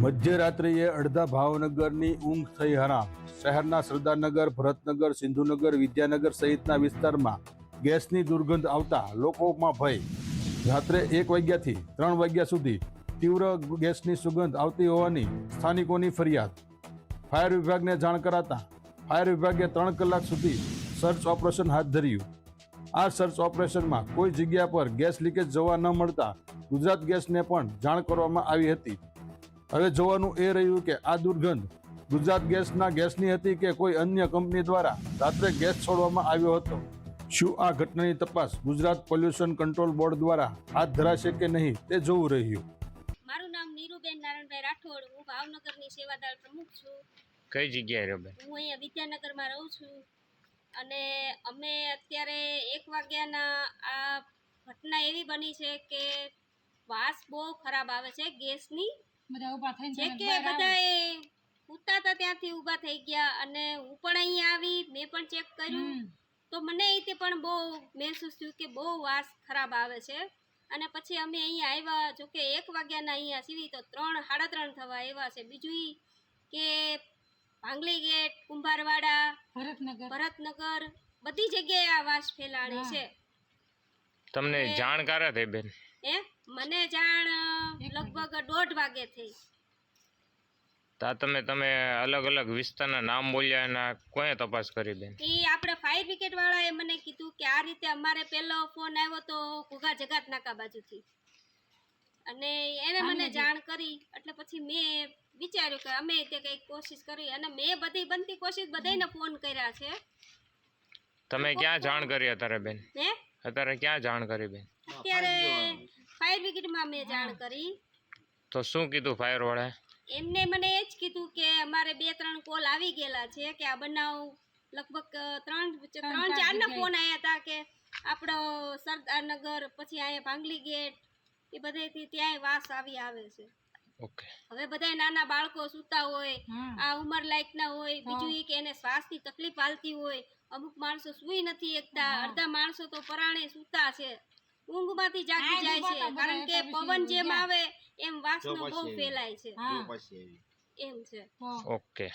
મધ્યરાત્રિએ અડધા ભાવનગરની ઊંઘ થઈ હરામ. શહેરના સરદારનગર, ભરતનગર, સિંધુનગર, વિદ્યાનગર સહિતના વિસ્તારમાં ગેસની દુર્ગંધ આવતા લોકોમાં ભય. રાત્રે એક વાગ્યાથી ત્રણ વાગ્યા સુધી તીવ્ર ગેસની સુગંધ આવતી હોવાની સ્થાનિકોની ફરિયાદ. ફાયર વિભાગને જાણ કરાતા ફાયર વિભાગે ત્રણ કલાક સુધી સર્ચ ઓપરેશન હાથ ધર્યું. આ સર્ચ ઓપરેશનમાં કોઈ જગ્યા પર ગેસ લીકેજ જોવા ન મળતા ગુજરાત ગેસને પણ જાણ કરવામાં આવી હતી. હવે જોવાનું એ રહ્યું કે આ દુર્ગંધ ગુજરાત ગેસના ગેસની હતી કે કોઈ અન્ય કંપની દ્વારા રાત્રે ગેસ છોડવામાં આવ્યો હતો? શું આ ઘટનાની તપાસ ગુજરાત પોલ્યુશન કંટ્રોલ બોર્ડ દ્વારા હાથ ધરાશે કે નહીં તે જોવું રહ્યું. મારું નામ નીરુબેન નારાયણભાઈ રાઠોડ. હું ભાવનગરની સેવાદળ પ્રમુખ છું. કઈ જગ્યાએ રહો બેન હું અહીંયા વિદ્યાનગરમાં રહું છું. અને અમે અત્યારે એક વાગ્યાના આ ઘટના એવી બની છે કે વાસ બહુ ખરાબ આવે છે ગેસની. બધા ઊભા થઈને જે કે. બધાએ ઉતા હતા ત્યાંથી ઊભા થઈ ગયા અને હું પણ અહીંયા આવી મેં પણ ચેક કર્યું. તો મને એ તે પણ બહુ મહેસૂસ થયું કે બહુ વાસ ખરાબ આવે છે. અને પછી અમે અહીં આવ્યા જો કે એક વાગ્યાના અહીંયા સીવી તો ત્રણ સાડા ત્રણ થવા આવ્યા છે. બીજું કે ભાંગલી ગેટ કુંભારવાડા ભરતનગર. ભરતનગર બધી જગ્યાએ આ વાસ ફેલાણી છે. તમને જાણકાર જાણ કારે થઈ બેન. એ મને જાણ લગભગ દોઢ વાગે થઈ. તા તમે તમે અલગ અલગ વિસ્તારના નામ બોલ્યા એના કોણે તપાસ કરી બેન? એ આપણે ફાયર બ્રિગેડ વાળાએ મને કીધું કે આ રીતે અમારે પહેલો ફોન આવ્યો તો ઘોઘા જગાત નાકા બાજુથી. અને એને મને જાણ કરી એટલે પછી મેં વિચાર્યું કે અમે તે કંઈક કોશિશ કરી અને મેં બધી બનતી કોશિશ બધાને ફોન કર્યા છે. તમે ક્યાં જાણ કરી અત્યારે બેન? અત્યારે ક્યાં જાણ કરી બેન? અત્યારે ફાયર બ્રિગેડમાં મેં જાણ કરી. તો શું કીધું ફાયર વાળાએ એમને મને એ જ કીધું કે અમારે બે ત્રણ કોલ આવી ગયેલા છે કે આ બનાવ લગભગ ત્રણ ત્રણ ચારના ફોન આવ્યા હતા કે આપણો સરદારનગર પછી અહીંયા ભાંગલી ગેટ એ બધેથી ત્યાંય વાસ આવી આવે છે. ઓકે. હવે બધાય નાના બાળકો સૂતા હોય. આ ઉંમર લાયકના હોય બીજું એ કે એને શ્વાસની તકલીફ હાલતી હોય અમુક માણસો સૂઈ નથી એકતા અડધા માણસો તો પરાણે સૂતા છે. ઊંઘમાંથી જાગી જાય છે. કારણ કે પવન જેમ આવે એમ વાસનો બહુ ફેલાય છે. એમ છે. ઓકે.